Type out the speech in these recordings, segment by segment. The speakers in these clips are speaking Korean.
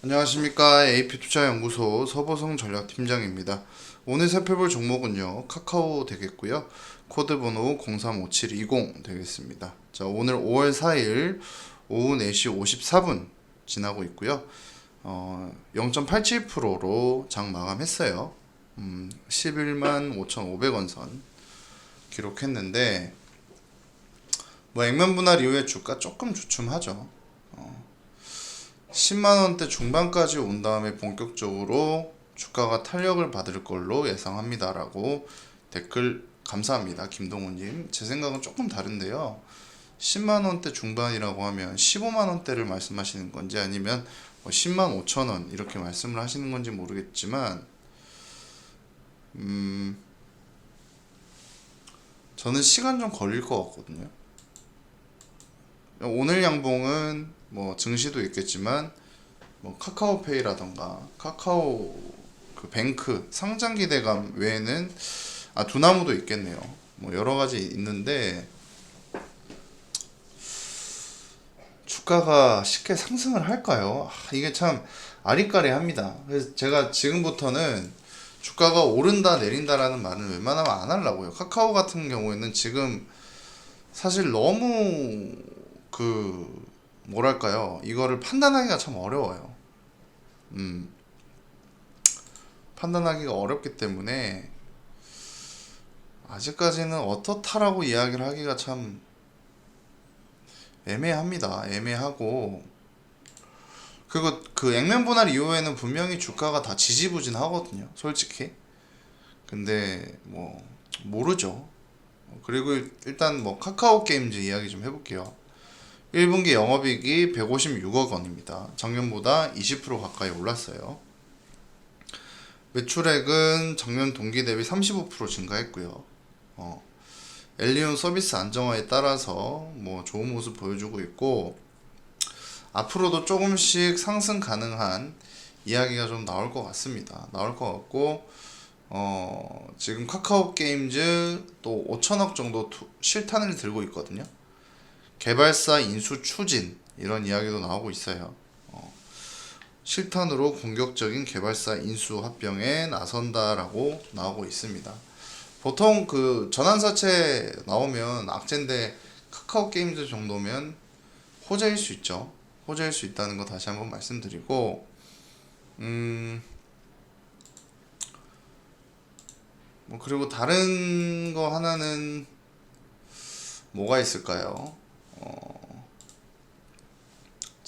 안녕하십니까 AP투자연구소 서보성 전략팀장입니다. 오늘 살펴볼 종목은요 카카오 되겠고요 코드 번호 035720 되겠습니다. 자 오늘 5월 4일 오후 4시 54분 지나고 있고요 어, 0.87%로 장 마감했어요. 음, 11만 5,500원 선 기록했는데 뭐 액면 분할 이후에 주가 조금 주춤하죠. 10만 원대 중반까지 온 다음에 본격적으로 주가가 탄력을 받을 걸로 예상합니다라고 댓글 감사합니다. 김동훈님. 제 생각은 조금 다른데요. 10만 원대 중반이라고 하면 15만 원대를 말씀하시는 건지 아니면 뭐 10만 5천 원 이렇게 말씀을 하시는 건지 모르겠지만 음 저는 시간 좀 걸릴 것 같거든요. 오늘 양봉은 뭐 증시도 있겠지만 뭐 카카오페이라던가 카카오 그 뱅크 상장 기대감 외에는 아 두나무도 있겠네요. 뭐 여러 가지 있는데 주가가 쉽게 상승을 할까요? 아, 이게 참 아리까리합니다. 그래서 제가 지금부터는 주가가 오른다 내린다라는 말은 웬만하면 안 하려고요. 카카오 같은 경우에는 지금 사실 너무 그 뭐랄까요 이거를 판단하기가 참 어려워요. 음 판단하기가 어렵기 때문에 아직까지는 어떻다라고 이야기를 하기가 참 애매합니다. 애매하고 그리고 그 액면 분할 이후에는 분명히 주가가 다 지지부진 하거든요. 솔직히. 근데 뭐 모르죠. 그리고 일단 뭐 카카오 게임즈 이야기 좀 해볼게요. 1분기 영업이익이 156억 원입니다. 작년보다 20% 가까이 올랐어요. 매출액은 작년 동기 대비 35% 증가했고요. 어, 엘리온 서비스 안정화에 따라서 뭐 좋은 모습 보여주고 있고 앞으로도 조금씩 상승 가능한 이야기가 좀 나올 것 같습니다. 나올 것 같고 어, 지금 카카오 게임즈 또 5천억 정도 투, 실탄을 들고 있거든요. 개발사 인수 추진 이런 이야기도 나오고 있어요. 어, 실탄으로 공격적인 개발사 인수 합병에 나선다라고 나오고 있습니다. 보통 그 전환사채 나오면 악재인데 카카오 게임즈 정도면 호재일 수 있죠. 호재일 수 있다는 거 다시 한번 말씀드리고 음. 뭐 그리고 다른 거 하나는 뭐가 있을까요?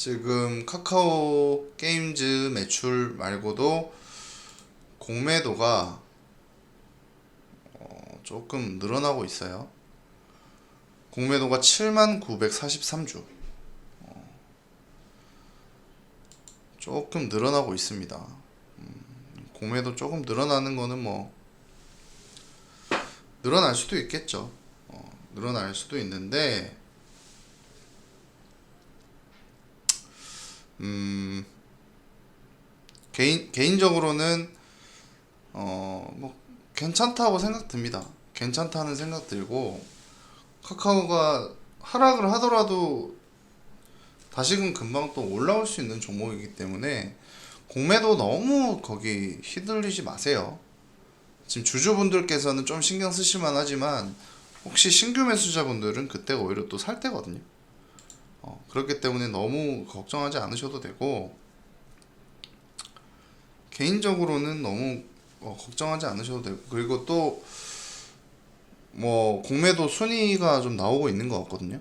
어, 지금 카카오 게임즈 매출 말고도 공매도가 어, 조금 늘어나고 있어요. 공매도가 7만 943주. 어, 조금 늘어나고 있습니다. 음, 공매도 조금 늘어나는 거는 뭐 늘어날 수도 있겠죠. 어, 늘어날 수도 있는데 음, 개인 개인적으로는 어 뭐 괜찮다고 생각 듭니다. 괜찮다는 생각 들고 카카오가 하락을 하더라도 다시금 금방 또 올라올 수 있는 종목이기 때문에 공매도 너무 거기 휘둘리지 마세요. 지금 주주분들께서는 좀 신경 쓰실만 하지만 혹시 신규 매수자분들은 그때가 오히려 또 살 때거든요. 어, 그렇기 때문에 너무 걱정하지 않으셔도 되고 개인적으로는 너무 어, 걱정하지 않으셔도 되고 그리고 또 뭐 공매도 순위가 좀 나오고 있는 것 같거든요.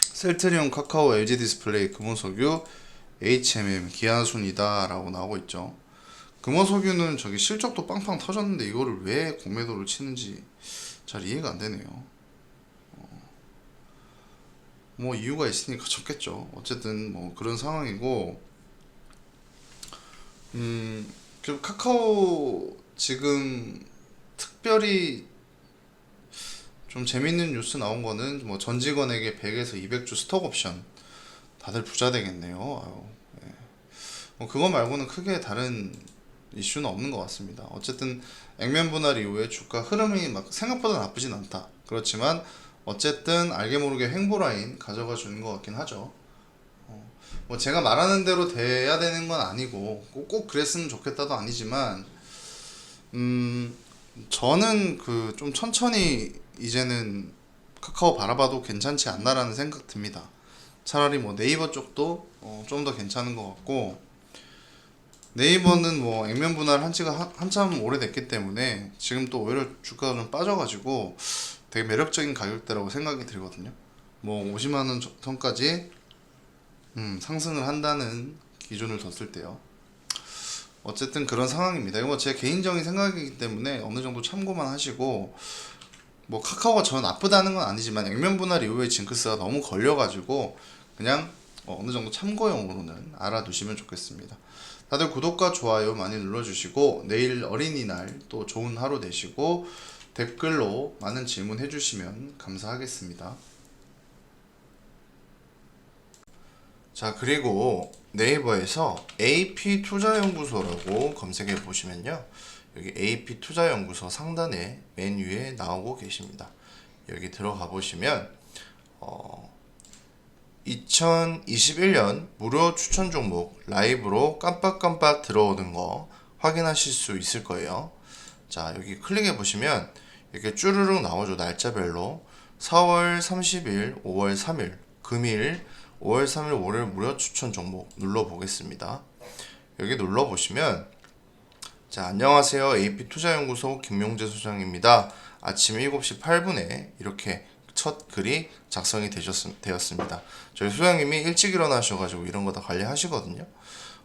셀트리온, 카카오, LG 디스플레이, 금호석유, HMM 기한 순이다라고 나오고 있죠. 금호석유는 저기 실적도 빵빵 터졌는데 이거를 왜 공매도를 치는지 잘 이해가 안 되네요. 뭐 이유가 있으니까 졌겠죠. 어쨌든 뭐 그런 상황이고 음, 그 카카오 지금 특별히 좀 재밌는 뉴스 나온 거는 뭐 전 직원에게 100에서 200주 스톡 옵션 다들 부자 되겠네요. 아유, 예. 뭐 그거 말고는 크게 다른 이슈는 없는 것 같습니다. 어쨌든 액면 분할 이후에 주가 흐름이 막 생각보다 나쁘진 않다. 그렇지만 어쨌든 알게 모르게 횡보 라인 가져가 주는 것 같긴 하죠. 어, 뭐 제가 말하는 대로 돼야 되는 건 아니고 꼭, 꼭 그랬으면 좋겠다도 아니지만 음 저는 그 좀 천천히 이제는 카카오 바라봐도 괜찮지 않나라는 생각 듭니다. 차라리 뭐 네이버 쪽도 어, 좀 더 괜찮은 것 같고 네이버는 뭐 액면 분할 한 지가 한, 한참 오래됐기 때문에 지금 또 오히려 주가가 좀 빠져가지고 되게 매력적인 가격대라고 생각이 들거든요. 뭐 50만 원 선까지 음, 상승을 한다는 기준을 뒀을 때요. 어쨌든 그런 상황입니다. 이거 뭐제 개인적인 생각이기 때문에 어느 정도 참고만 하시고 뭐 카카오가 저 나쁘다는 건 아니지만 액면 분할 이후에 징크스가 너무 걸려가지고 그냥 어, 어느 정도 참고용으로는 알아두시면 좋겠습니다. 다들 구독과 좋아요 많이 눌러주시고 내일 어린이날 또 좋은 하루 되시고 댓글로 많은 질문 해주시면 감사하겠습니다. 자 그리고 네이버에서 AP 투자연구소라고 검색해 보시면요. 여기 AP 투자연구소 상단에 메뉴에 나오고 계십니다. 여기 들어가 보시면 어, 2021년 무료 추천 종목 라이브로 깜빡깜빡 들어오는 거 확인하실 수 있을 거예요 자 여기 클릭해 보시면 이렇게 쭈르륵 나오죠 날짜별로 4월 30일 5월 3일 금일 5월 3일 월요일 무료 추천 종목 눌러 보겠습니다. 여기 눌러 보시면 자 안녕하세요 AP 투자연구소 김용재 소장입니다. 아침 7시 8분에 이렇게 첫 글이 작성이 되셨, 되었습니다. 저희 소장님이 일찍 일어나셔가지고 이런 거 다 관리하시거든요.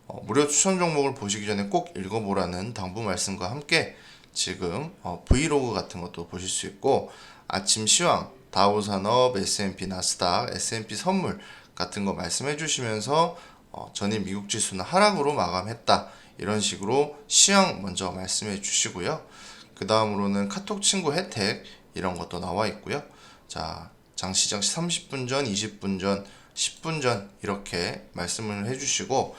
어, 무료 추천 종목을 보시기 전에 꼭 읽어보라는 당부 말씀과 함께 지금 어, 브이로그 같은 것도 보실 수 있고 아침 시황 다우산업, S&P 나스닥, S&P 선물 같은 거 말씀해 주시면서 어, 전일 미국 지수는 하락으로 마감했다. 이런 식으로 시황 먼저 말씀해 주시고요. 그 다음으로는 카톡 친구 혜택 이런 것도 나와 있고요. 자, 장시장 30분 전, 20분 전, 10분 전 이렇게 말씀을 해 주시고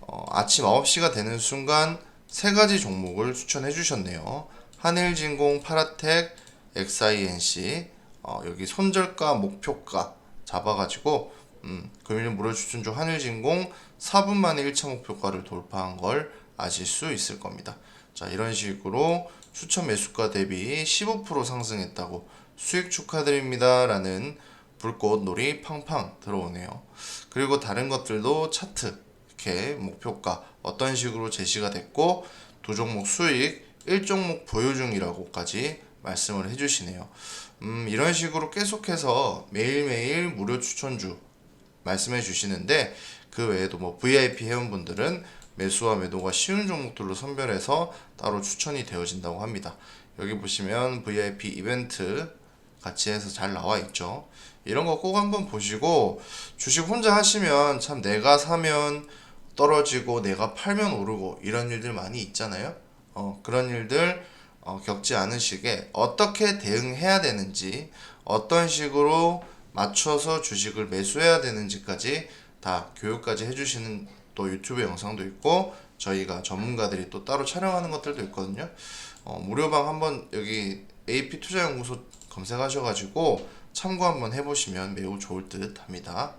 어, 아침 9시가 되는 순간 세 가지 종목을 추천해 주셨네요. 한일진공, 파라텍, XINC 어, 여기 손절가, 목표가 잡아가지고 음, 금일 무료 추천 중 한일진공 4분 만에 1차 목표가를 돌파한 걸 아실 수 있을 겁니다. 자, 이런 식으로 추천 매수가 대비 15% 상승했다고 수익 축하드립니다. 라는 불꽃 놀이 팡팡 들어오네요. 그리고 다른 것들도 차트, 이렇게 목표가 어떤 식으로 제시가 됐고, 두 종목 수익, 1종목 보유 중이라고까지 말씀을 해주시네요. 음, 이런 식으로 계속해서 매일매일 무료 추천주 말씀해 주시는데 그 외에도 뭐 VIP 회원분들은 매수와 매도가 쉬운 종목들로 선별해서 따로 추천이 되어진다고 합니다. 여기 보시면 VIP 이벤트 같이 해서 잘 나와 있죠. 이런 거 꼭 한번 보시고 주식 혼자 하시면 참 내가 사면 떨어지고 내가 팔면 오르고 이런 일들 많이 있잖아요. 어, 그런 일들 어, 겪지 않으시게 어떻게 대응해야 되는지 어떤 식으로 맞춰서 주식을 매수해야 되는지까지 다 교육까지 해주시는 또 유튜브 영상도 있고 저희가 전문가들이 또 따로 촬영하는 것들도 있거든요. 어, 무료방 한번 여기 AP 투자연구소 검색하셔가지고 참고 한번 해보시면 매우 좋을 듯 합니다.